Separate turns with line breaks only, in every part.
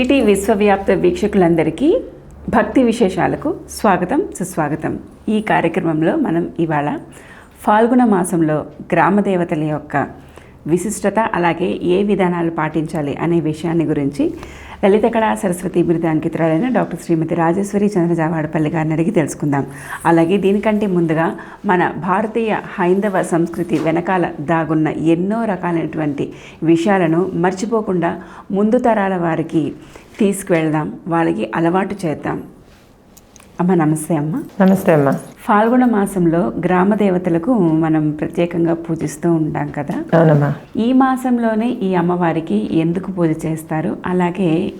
City విశ్వవ్యాప్త వీక్షకులందరికీ భక్తి విశేషాలకు స్వాగతం సుస్వాగతం. ఈ కార్యక్రమంలో మనం ఇవాళ ఫాల్గుణ మాసంలో గ్రామ దేవతల యొక్క విశిష్టత అలాగే ఏ విధానాలు పాటించాలి అనే విషయాన్ని గురించి లలిత కళా సరస్వతి బిరుదాంకితురాలైన డాక్టర్ శ్రీమతి రాజేశ్వరి చంద్రజావాడపల్లి గారిని అడిగి తెలుసుకుందాం. అలాగే దీనికంటే ముందుగా మన భారతీయ హైందవ సంస్కృతి వెనకాల దాగున్న ఎన్నో రకాలైనటువంటి విషయాలను మర్చిపోకుండా ముందు తరాల వారికి తీసుకువెళ్దాం. వాళ్ళకి అలవాటు చేద్దాం. అమ్మ నమస్తే అమ్మ.
నమస్తే అమ్మా.
ఫాల్గుణ మాసంలో గ్రామ దేవతలకు మనం ప్రత్యేకంగా పూజిస్తూ ఉంటాం కదా.
అవునమ్మా.
ఈ మాసంలోనే ఈ అమ్మవారికి ఎందుకు పూజ చేస్తారు? అలాగే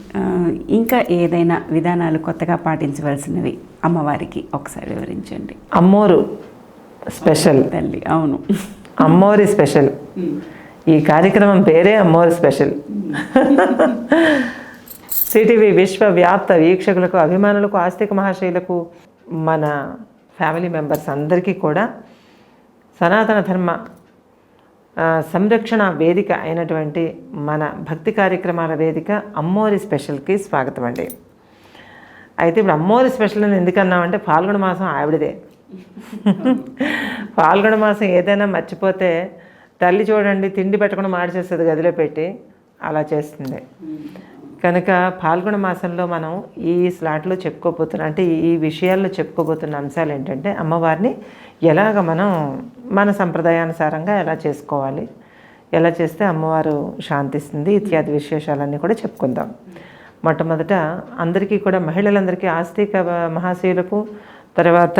ఇంకా ఏదైనా విధానాలు కొత్తగా పాటించవలసినవి అమ్మవారికి ఒకసారి వివరించండి.
అమ్మోరు స్పెషల్.
తల్లి అవును.
అమ్మోరి స్పెషల్. ఈ కార్యక్రమం పేరే అమ్మోరి స్పెషల్. సిటీవీ విశ్వవ్యాప్త వీక్షకులకు అభిమానులకు ఆస్తిక మహాశయులకు మన ఫ్యామిలీ మెంబర్స్ అందరికీ కూడా సనాతన ధర్మ సంరక్షణ వేదిక అయినటువంటి మన భక్తి కార్యక్రమాల వేదిక అమ్మోరి స్పెషల్కి స్వాగతం అండి. అయితే ఇప్పుడు అమ్మోరి స్పెషల్ అని ఎందుకన్నామంటే పాల్గొన మాసం ఆవిడదే. పాల్గొన మాసం ఏదైనా మర్చిపోతే తల్లి చూడండి తిండి పెట్టకుండా మార్చేస్తుంది గదిలో పెట్టి అలా చేస్తుంది. కనుక పాల్గొన మాసంలో మనం ఈ స్లాట్లో చెప్పుకోబోతున్న అంటే ఈ విషయాల్లో చెప్పుకోబోతున్న అంశాలు ఏంటంటే అమ్మవారిని ఎలాగ మనం మన సంప్రదాయానుసారంగా ఎలా చేసుకోవాలి ఎలా చేస్తే అమ్మవారు శాంతిస్తుంది ఇత్యాది విశేషాలన్నీ కూడా చెప్పుకుందాం. మొట్టమొదట అందరికీ కూడా మహిళలందరికీ ఆస్తిక మహాశయులకు తర్వాత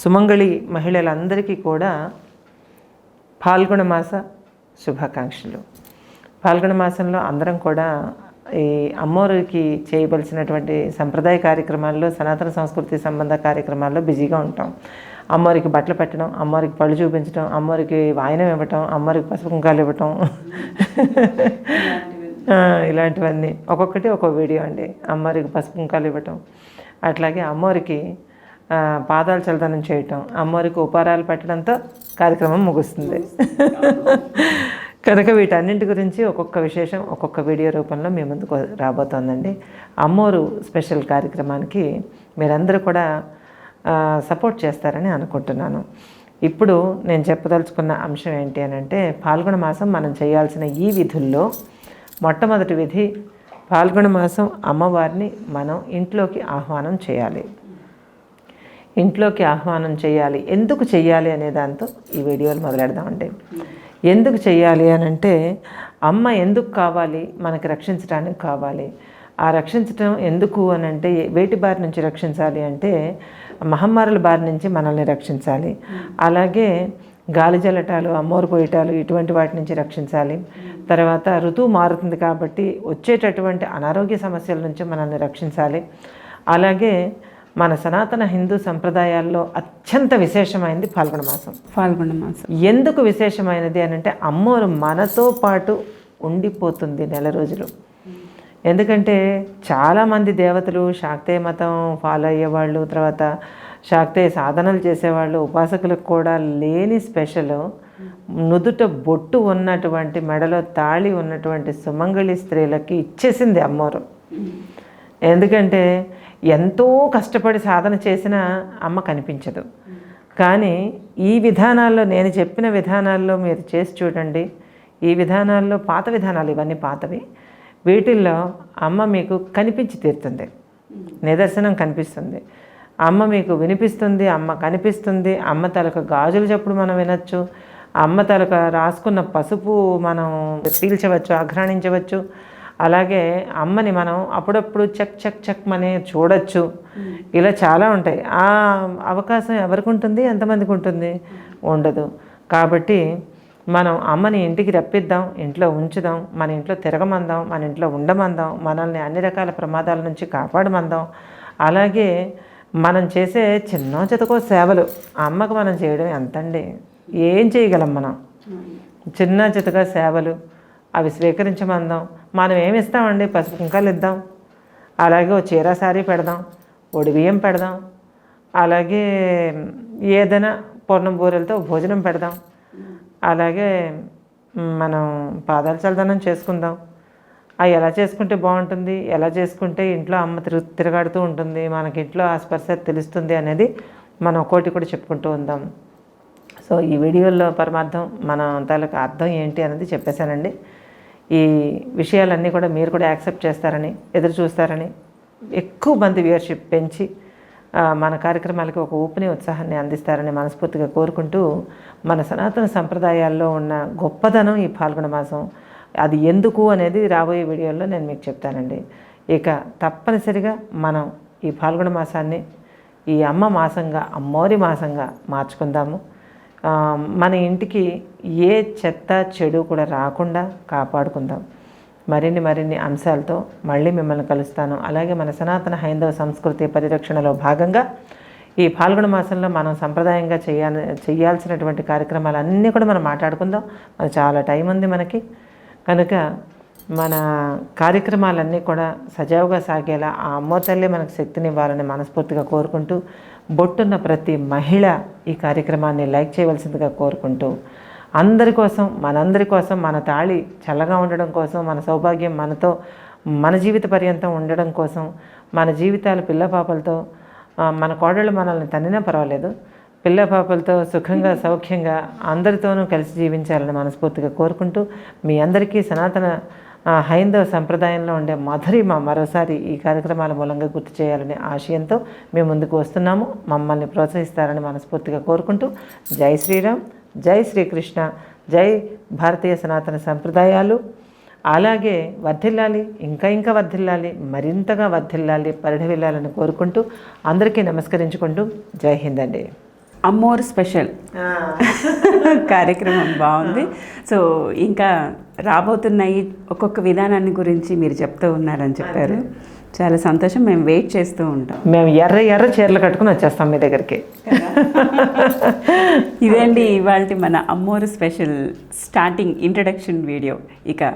సుమంగళి మహిళలందరికీ కూడా పాల్గొన మాస శుభాకాంక్షలు. పాల్గొన మాసంలో అందరం కూడా ఈ అమ్మవారికి చేయవలసినటువంటి సంప్రదాయ కార్యక్రమాల్లో సనాతన సంస్కృతి సంబంధ కార్యక్రమాల్లో బిజీగా ఉంటాం. అమ్మవారికి బట్టలు పెట్టడం అమ్మవారికి పళ్ళు చూపించడం అమ్మవారికి వాయనం ఇవ్వటం అమ్మవారికి పసుపు కుంకాలు ఇవ్వటం. ఇలాంటివన్నీ. ఒక్కొక్కటి ఒక్కొక్క వీడియో అండి. అమ్మవారికి పసుపు కుంకాలు ఇవ్వటం. అట్లాగే అమ్మవారికి పాదాలు చలదనం చేయటం. అమ్మవారికి ఉపహారాలు పెట్టడంతో కార్యక్రమం ముగుస్తుంది. కనుక వీటన్నింటి గురించి ఒక్కొక్క విశేషం ఒక్కొక్క వీడియో రూపంలో మీ ముందుకు రాబోతోందండి. అమ్మోరు స్పెషల్ కార్యక్రమానికి మీరందరూ కూడా సపోర్ట్ చేస్తారని అనుకుంటున్నాను. ఇప్పుడు నేను చెప్పదలుచుకున్న అంశం ఏంటి అని అంటే పాల్గొన మాసం మనం చేయాల్సిన ఈ విధుల్లో మొట్టమొదటి విధి పాల్గొన మాసం అమ్మవారిని మనం ఇంట్లోకి ఆహ్వానం చేయాలి. ఇంట్లోకి ఆహ్వానం చేయాలి. ఎందుకు చేయాలి అనే దాంతో ఈ వీడియోలు మొదలెడదామండి. ఎందుకు చేయాలి అని అంటే అమ్మ ఎందుకు కావాలి? మనకి రక్షించడానికి కావాలి. ఆ రక్షించడం ఎందుకు అని అంటే వేటి బారి నుంచి రక్షించాలి అంటే మహమ్మారుల బారి నుంచి మనల్ని రక్షించాలి. అలాగే గాలి జలటాలు అమ్మోరు పోయటాలు ఇటువంటి వాటి నుంచి రక్షించాలి. తర్వాత ఋతువు మారుతుంది కాబట్టి వచ్చేటటువంటి అనారోగ్య సమస్యల నుంచి మనల్ని రక్షించాలి. అలాగే మన సనాతన హిందూ సంప్రదాయాల్లో అత్యంత విశేషమైనది పాల్గొన మాసం.
ఫాల్గుణ మాసం.
ఎందుకు విశేషమైనది అని అంటే అమ్మోరు మనతో పాటు ఉండిపోతుంది నెల రోజులు. ఎందుకంటే చాలామంది దేవతలు శాక్తేయ మతం ఫాలో అయ్యేవాళ్ళు తర్వాత శాక్తేయ సాధనలు చేసేవాళ్ళు ఉపాసకులకు కూడా లేని స్పెషల్. నుదుట బొట్టు ఉన్నటువంటి మెడలో తాళి ఉన్నటువంటి సుమంగళి స్త్రీలకి ఇచ్చేసింది అమ్మోరు ఎందుకంటే ఎంతో కష్టపడి సాధన చేసినా అమ్మ కనిపించదు. కానీ ఈ విధానాల్లో నేను చెప్పిన విధానాల్లో మీరు చేసి చూడండి. ఈ విధానాల్లో పాత విధానాలు ఇవన్నీ పాతవి. వీటిల్లో అమ్మ మీకు కనిపించి తీరుతుంది. నిదర్శనం కనిపిస్తుంది. అమ్మ మీకు వినిపిస్తుంది అమ్మ కనిపిస్తుంది. అమ్మ తలక గాజులు చెప్పుడు మనం వినొచ్చు. అమ్మ తలక రాసుకున్న పసుపు మనం పీల్చవచ్చు ఆఘ్రాణించవచ్చు. అలాగే అమ్మని మనం అప్పుడప్పుడు చెక్ చెక్ చెక్ మనే చూడొచ్చు. ఇలా చాలా ఉంటాయి. ఆ అవకాశం ఎవరికి ఉంటుంది? ఎంతమందికి ఉంటుంది? ఉండదు. కాబట్టి మనం అమ్మని ఇంటికి రప్పిద్దాం ఇంట్లో ఉంచుదాం మన ఇంట్లో తిరగమందాం మన ఇంట్లో ఉండమందాం మనల్ని అన్ని రకాల ప్రమాదాల నుంచి కాపాడమందాం. అలాగే మనం చేసే చిన్న చితకో సేవలు అమ్మకు మనం చేయడం ఎంతండి? ఏం చేయగలం మనం? చిన్న చితక సేవలు అవి స్వీకరించమందాం. మనం ఏమి ఇస్తామండి? పసుపు కుంకాలు ఇద్దాం. అలాగే ఓ చీర సారీ పెడదాం. ఒడి బియ్యం పెడదాం. అలాగే ఏదైనా పూర్ణం బూరెలతో భోజనం పెడదాం. అలాగే మనం పాదాల చల్దనం చేసుకుందాం. అవి ఎలా చేసుకుంటే బాగుంటుంది? ఎలా చేసుకుంటే ఇంట్లో అమ్మ తిరుగు తిరగాడుతూ ఉంటుంది? మనకి ఇంట్లో ఆ స్పర్శ తెలుస్తుంది అనేది మనం ఒక్కోటి కూడా చెప్పుకుంటూ ఉందాం. సో ఈ వీడియోలో పరమార్థం మన తాలూకు అర్థం ఏంటి అనేది చెప్పేశానండి. ఈ విషయాలన్నీ కూడా మీరు కూడా యాక్సెప్ట్ చేస్తారని ఎదురు చూస్తారని ఎక్కువ మంది వ్యూయర్షిప్ పెంచి మన కార్యక్రమాలకి ఒక ఊపిని ఉత్సాహాన్ని అందిస్తారని మనస్ఫూర్తిగా కోరుకుంటూ మన సనాతన సంప్రదాయాల్లో ఉన్న గొప్పదనం ఈ పాల్గొన మాసం. అది ఎందుకు అనేది రాబోయే వీడియోలో నేను మీకు చెప్తానండి. ఇక తప్పనిసరిగా మనం ఈ పాల్గొన మాసాన్ని ఈ అమ్మ మాసంగా అమ్మోరి మాసంగా మార్చుకుందాము. మన ఇంటికి ఏ చెత్త చెడు కూడా రాకుండా కాపాడుకుందాం. మరిన్ని మరిన్ని అంశాలతో మళ్ళీ మిమ్మల్ని కలుస్తాను. అలాగే మన సనాతన హైందవ సంస్కృతి పరిరక్షణలో భాగంగా ఈ పాల్గొన మాసంలో మనం సంప్రదాయంగా చేయాలి చేయాల్సినటువంటి కార్యక్రమాలన్నీ కూడా మనం మాట్లాడుకుందాం. మన చాలా టైం ఉంది మనకి. కనుక మన కార్యక్రమాలన్నీ కూడా సజావుగా సాగేలా ఆ అమ్మో తల్లి మనకు శక్తినివ్వాలని మనస్ఫూర్తిగా కోరుకుంటూ బొట్టున్న ప్రతి మహిళ ఈ కార్యక్రమాన్ని లైక్ చేయవలసిందిగా కోరుకుంటూ అందరి కోసం మనందరి కోసం మన తాళి చల్లగా ఉండడం కోసం మన సౌభాగ్యం మనతో మన జీవిత పర్యంతం ఉండడం కోసం మన జీవితాలు పిల్ల పాపలతో మన కోడళ్ళు మనల్ని తన్నినా పర్వాలేదు. పిల్ల పాపలతో సుఖంగా సౌఖ్యంగా అందరితోనూ కలిసి జీవించాలని మనస్ఫూర్తిగా కోరుకుంటూ మీ అందరికీ సనాతన హైందవ సంప్రదాయంలో ఉండే మధురిమ మరోసారి ఈ కార్యక్రమాల మూలంగా గుర్తు చేయాలనే ఆశయంతో మేము ముందుకు వస్తున్నాము. మమ్మల్ని ప్రోత్సహిస్తారని మనస్ఫూర్తిగా కోరుకుంటూ జై శ్రీరామ్ జై శ్రీకృష్ణ జై భారతీయ సనాతన సంప్రదాయాలు. అలాగే వర్ధిల్లాలి ఇంకా ఇంకా వర్ధిల్లాలి మరింతగా వర్ధిల్లాలి పరిఢవిల్లాలని కోరుకుంటూ అందరికీ నమస్కరించుకుంటూ జై హింద్ అండి
అమ్మోర్ స్పెషల్. కార్యక్రమం బాగుంది. సో ఇంకా రాబోతున్న ఈ ఒక్కొక్క విధానాన్ని గురించి మీరు చెప్తూ ఉన్నారని చెప్పారు. చాలా సంతోషం. మేము వెయిట్ చేస్తూ ఉంటాం.
మేము ఎర్ర ఎర్ర చీరలు కట్టుకుని వచ్చేస్తాం మీ దగ్గరికి.
ఇదేంటి ఇవాళ మన అమ్మోరు స్పెషల్ స్టార్టింగ్ ఇంట్రడక్షన్ వీడియో. ఇక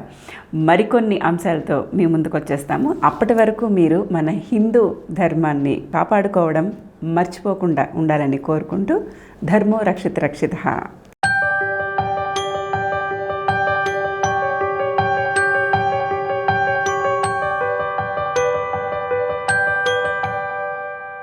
మరికొన్ని అంశాలతో మీ ముందుకు వచ్చేస్తాము. అప్పటి వరకు మీరు మన హిందూ ధర్మాన్ని కాపాడుకోవడం మర్చిపోకుండా ఉండాలని కోరుకుంటూ ధర్మో రక్షిత రక్షిత.